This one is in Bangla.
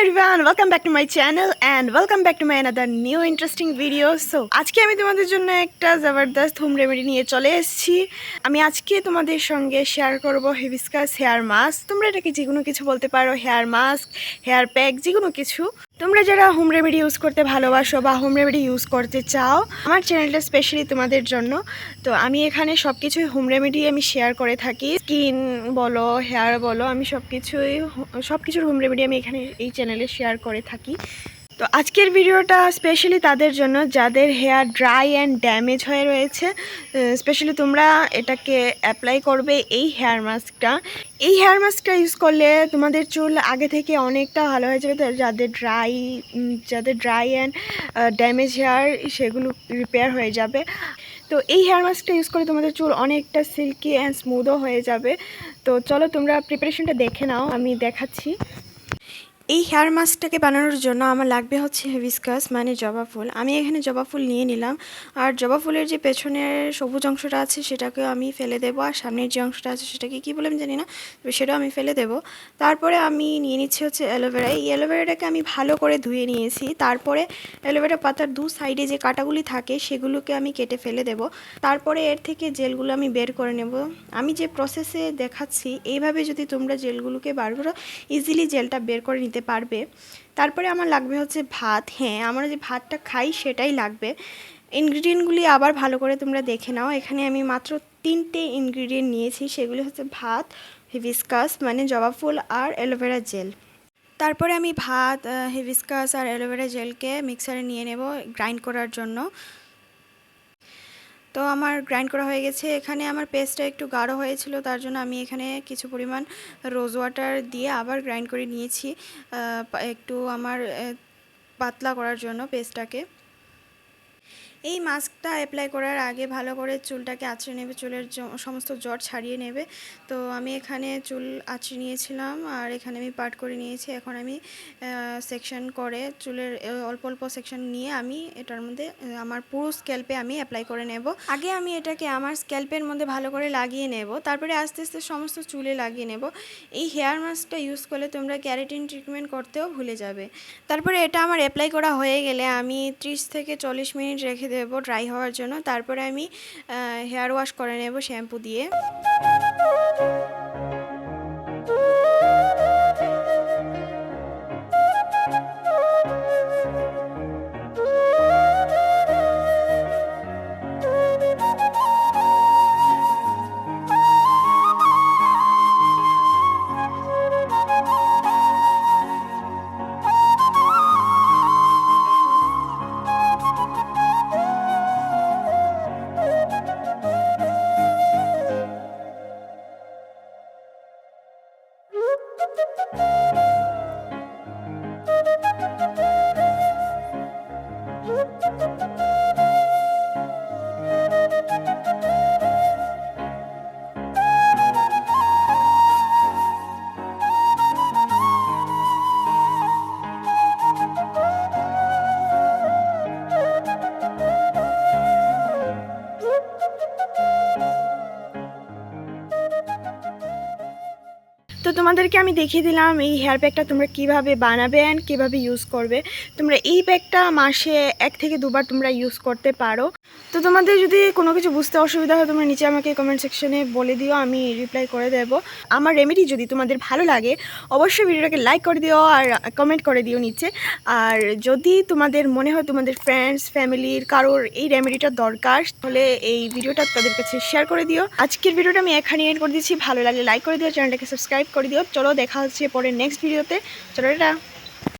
Everyone welcome back to my channel and welcome back to my another new interesting video so আজকে আমি তোমাদের জন্য একটা জবরদস্ত হোম রেমেডি নিয়ে চলে এসেছি। আমি আজকে তোমাদের সঙ্গে শেয়ার করব হেভিস্কাস হেয়ার মাস্ক তোমরা এটাকে যে কোনো কিছু বলতে পারো হেয়ার মাস্ক হেয়ার প্যাক যে কোনো কিছু। তোমরা যারা হোম রেমেডি ইউজ করতে ভালোবাসো বা হোম রেমেডি ইউজ করতে চাও, আমার চ্যানেলটা স্পেশালি তোমাদের জন্য। তো আমি এখানে সব কিছুই হোম রেমেডি আমি শেয়ার করে থাকি। স্কিন বলো হেয়ার বলো, আমি সব কিছুই সব কিছুর হোম রেমেডি আমি এখানে এই চ্যানেলে শেয়ার করে থাকি। তো আজকের ভিডিওটা স্পেশালি তাদের জন্য, যাদের হেয়ার ড্রাই অ্যান্ড ড্যামেজ হয়ে রয়েছে স্পেশালি তোমরা এটাকে অ্যাপ্লাই করবে এই হেয়ার মাস্কটা এই হেয়ার মাস্কটা ইউজ করলে তোমাদের চুল আগে থেকে অনেকটা ভালো হয়ে যাবে। যাদের ড্রাই যাদের ড্রাই অ্যান্ড ড্যামেজ হেয়ার সেগুলো রিপেয়ার হয়ে যাবে। তো এই হেয়ার মাস্কটা ইউজ করে তোমাদের চুল অনেকটা সিল্কি অ্যান্ড স্মুথও হয়ে যাবে। তো চলো তোমরা প্রিপারেশনটা দেখে নাও, আমি দেখাচ্ছি। এই হেয়ার মাস্কটাকে বানানোর জন্য আমার লাগবে হচ্ছে হিবিস্কাস মানে জবা ফুল। আমি এখানে জবা ফুল নিয়ে নিলাম। আর জবা ফুলের যে পেছনের সবুজ অংশটা আছে, সেটাকে আমি ফেলে দেবো। আর সামনের যে অংশটা আছে, সেটাকে কী বলে আমি জানি না সেটাও আমি ফেলে দেবো। তারপরে আমি নিয়ে নিচ্ছি হচ্ছে অ্যালোভেরা এই অ্যালোভেরাটাকে আমি ভালো করে ধুয়ে নিয়েছি। তারপরে অ্যালোভেরা পাতার দু সাইডে যে কাটাগুলি থাকে, সেগুলোকে আমি কেটে ফেলে দেব। তারপরে এর থেকে জেলগুলো আমি বের করে নেব। আমি যে প্রসেসে দেখাচ্ছি, এইভাবে যদি তোমরা জেলগুলোকে বার করো ইজিলি জেলটা বের করে নিতে পারবে। তারপরে আমার লাগবে হচ্ছে ভাত। হ্যাঁ আমরা যে ভাতটা খাই সেটাই লাগবে। ইনগ্রিডিয়েন্টগুলি আবার ভালো করে তোমরা দেখে নাও। এখানে আমি মাত্র তিনটে ইনগ্রিডিয়েন্ট নিয়েছি। সেগুলি হচ্ছে ভাত, হিবিস্কাস মানে জবা ফুল আর অ্যালোভেরা জেল। তারপরে আমি ভাত হিবিস্কাস আর অ্যালোভেরা জেলকে মিক্সারে নিয়ে নেব, গ্রাইন্ড করার জন্য। তো আমার গ্রাইন্ড করা হয়ে গেছে। এখানে আমার পেস্টটা একটু গাঢ় হয়েছিল, তার জন্য আমি এখানে কিছু পরিমাণ রোজ ওয়াটার দিয়ে আবার গ্রাইন্ড করে নিয়েছি। একটু আমার পাতলা করার জন্য পেস্টটাকে এই মাস্কটা অ্যাপ্লাই করার আগে ভালো করে চুলটাকে আঁচড়ে নেবে, চুলের সমস্ত জট ছাড়িয়ে নেবে। তো আমি এখানে চুল আঁচড়ে নিয়েছিলাম আর এখানে আমি পাট করে নিয়েছি। এখন আমি সেকশন করে চুলের অল্প অল্প সেকশন নিয়ে আমি এটার মধ্যে আমার পুরো স্ক্যাল্পে আমি অ্যাপ্লাই করে নেব। আগে আমি এটাকে আমার স্ক্যাল্পের মধ্যে ভালো করে লাগিয়ে নেব, তারপরে আস্তে আস্তে সমস্ত চুলে লাগিয়ে নেব। এই হেয়ার মাস্কটা ইউজ করলে তোমরা ক্যারেটিন ট্রিটমেন্ট করতেও ভুলে যাবে। তারপরে এটা আমার অ্যাপ্লাই করা হয়ে গেলে আমি ত্রিশ থেকে চল্লিশ মিনিট রেখে দেব ড্রাই হওয়ার জন্য। তারপরে আমি হেয়ার ওয়াশ করে নেব শ্যাম্পু দিয়ে। তো তোমাদেরকে আমি দেখিয়ে দিলাম এই হেয়ার প্যাকটা তোমরা কীভাবে বানাবে অ্যান্ড কীভাবে ইউজ করবে। তোমরা এই প্যাকটা মাসে এক থেকে দুবার তোমরা ইউজ করতে পারো। তো তোমাদের যদি কোনো কিছু বুঝতে অসুবিধা হয়, তোমরা নিচে আমাকে কমেন্ট সেকশনে বলে দিও, আমি রিপ্লাই করে দেব। আমার রেমেডি যদি তোমাদের ভালো লাগে, অবশ্যই ভিডিওটাকে লাইক করে দিও আর কমেন্ট করে দিও নিচে। আর যদি তোমাদের মনে হয় তোমাদের ফ্রেন্ডস ফ্যামিলির কারোর এই রেমেডিটা দরকার, তাহলে এই ভিডিওটা তাদের কাছে শেয়ার করে দিও। আজকের ভিডিওটা আমি এখানে এড করে দিচ্ছি। ভালো লাগলে লাইক করে দিও, চ্যানেলটাকে সাবস্ক্রাইব করে দিও। চলো দেখা হচ্ছে পরে নেক্সট ভিডিওতে চলো এটা